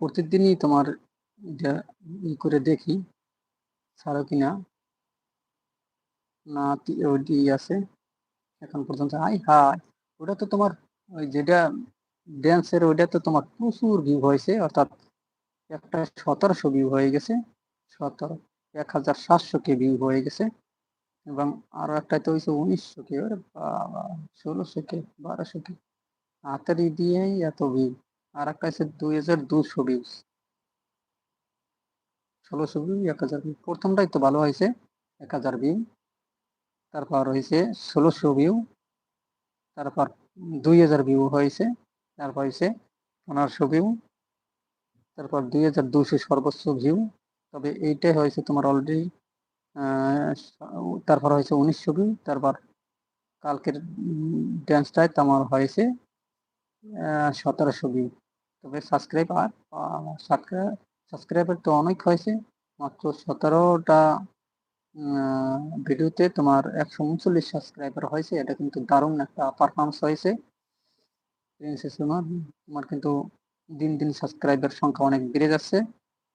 প্রতিদিনই তোমার এটা ই করে দেখি, ছাড়ো কিনা না। আছে, এখন পর্যন্ত হাই হাই ওটা তো তোমার ওই যেটা ড্যান্সের ওইটা তো তোমার প্রচুর ভিউ হয়েছে, অর্থাৎ একটা সতেরোশো ভিউ হয়ে গেছে, সতেরো, এক হাজার সাতশো কে ভিউ হয়ে গেছে, এবং আরও একটা তো হয়েছে উনিশশো কে বাবা ষোলোশো কে বারোশো কে হাতারি দিয়েই এত ভিউ আর একটা আছে দুই হাজার দুশো ভিউজ ষোলোশো ভিউ এক হাজার ভিউ প্রথমটাই তো ভালো হয়েছে, এক হাজার ভিউ তারপর হয়েছে ষোলোশো ভিউ তারপর দুই হাজার ভিউ হয়েছে, তারপর হয়েছে পনেরোশো ভিউ তারপর দুই হাজার দুশো সর্বোচ্চ ভিউ তবে এইটাই হয়েছে তোমার অলরেডি তারপর হয়েছে উনিশশো ভিউ তারপর কালকের ড্যান্সটায় তোমার হয়েছে সতেরোশো ভিউ তবে সাবস্ক্রাইব আর সাবস্ক্রাইবার তো অনেক হয়েছে। মাত্র সতেরোটা ভিডিওতে তোমার একশো উনচল্লিশ সাবস্ক্রাইবার হয়েছে। এটা কিন্তু দারুণ একটা পারফরমেন্স হয়েছে। প্রিন্সেস তোমার তোমার কিন্তু দিন দিন সাবস্ক্রাইবার সংখ্যা অনেক বেড়ে যাচ্ছে।